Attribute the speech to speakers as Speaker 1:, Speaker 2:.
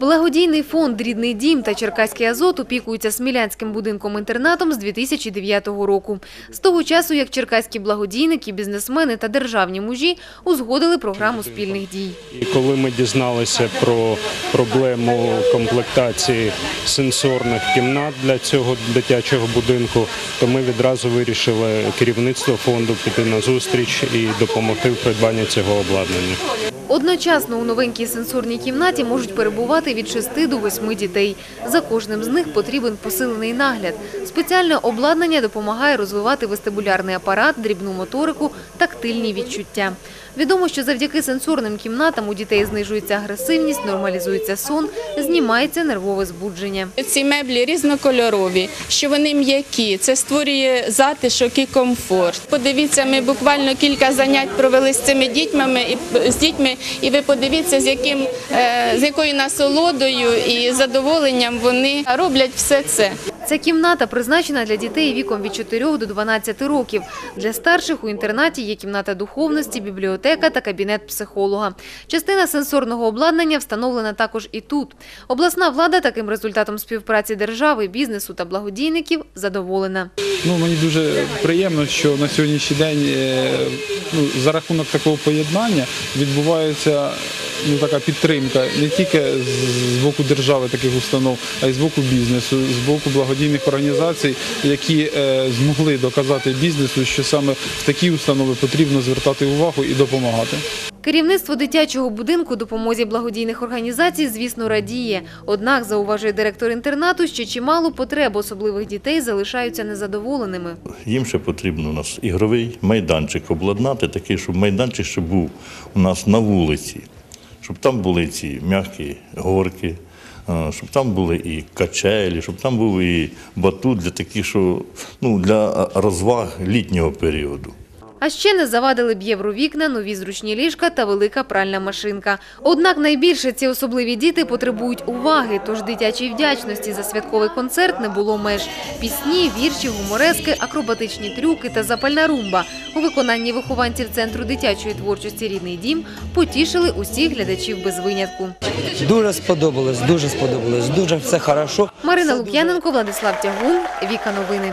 Speaker 1: Благодійний фонд «Рідний дім» та Черкаський Азот опікуються Смілянським будинком-інтернатом з 2009 року. З того часу, як черкаські благодійники, бізнесмени та державні мужі узгодили програму спільних дій.
Speaker 2: І коли ми дізналися про проблему комплектації сенсорних кімнат для цього дитячого будинку, то ми відразу вирішили керівництво фонду піти на зустріч і допомогти в придбанні цього обладнання.
Speaker 1: Одночасно у новенькій сенсорній кімнаті можуть перебувати від 6 до 8 дітей. За кожним з них потрібен посилений нагляд. Спеціальне обладнання допомагає розвивати вестибулярний апарат, дрібну моторику, тактильні відчуття. Відомо, що завдяки сенсорним кімнатам у дітей знижується агресивність, нормалізується сон, знімається нервове збудження.
Speaker 3: Ці меблі різнокольорові, що вони м'які, це створює затишок і комфорт. Подивіться, ми буквально кілька занять провели з цими дітьми і з дітьми, і ви подивіться, з яким е, з якою насолодою і задоволенням вони роблять все це.
Speaker 1: Ця кімната призначена для дітей віком від 4 до 12 років. Для старших у інтернаті є кімната духовності, бібліотека та кабінет психолога. Частина сенсорного обладнання встановлена також і тут. Обласна влада таким результатом співпраці держави, бізнесу та благодійників задоволена.
Speaker 4: Ну, мені дуже приємно, що на сьогоднішній день е, ну, за рахунок такого поєднання відбувається ну, така підтримка не тільки з- боку держави таких установ, а й з боку бізнесу, з боку благодійних організацій, які е, змогли доказати бізнесу, що саме в такі установи потрібно звертати увагу і допомагати.
Speaker 1: Керівництво дитячого будинку допомозі благодійних організацій, звісно, радіє. Однак, зауважує директор інтернату, ще чимало потреб особливих дітей залишаються незадоволеними.
Speaker 5: Їм ще потрібно у нас ігровий майданчик обладнати, такий, щоб майданчик ще був у нас на вулиці, щоб там були ці м'які горки, е, щоб там були і качелі, щоб там був і батут для таких, що ну, для розваг літнього періоду.
Speaker 1: А ще не завадили б євровікна, нові зручні ліжка та велика пральна машинка. Однак найбільше ці особливі діти потребують уваги, тож дитячій вдячності за святковий концерт не було меж. Пісні, вірші, гуморески, акробатичні трюки та запальна румба у виконанні вихованців Центру дитячої творчості «Рідний дім» потішили усіх глядачів без винятку.
Speaker 6: Дуже сподобалось, дуже сподобалось, дуже все хорошо.
Speaker 1: Марина Лук'яненко, Владислав Тягун, Віка Новини.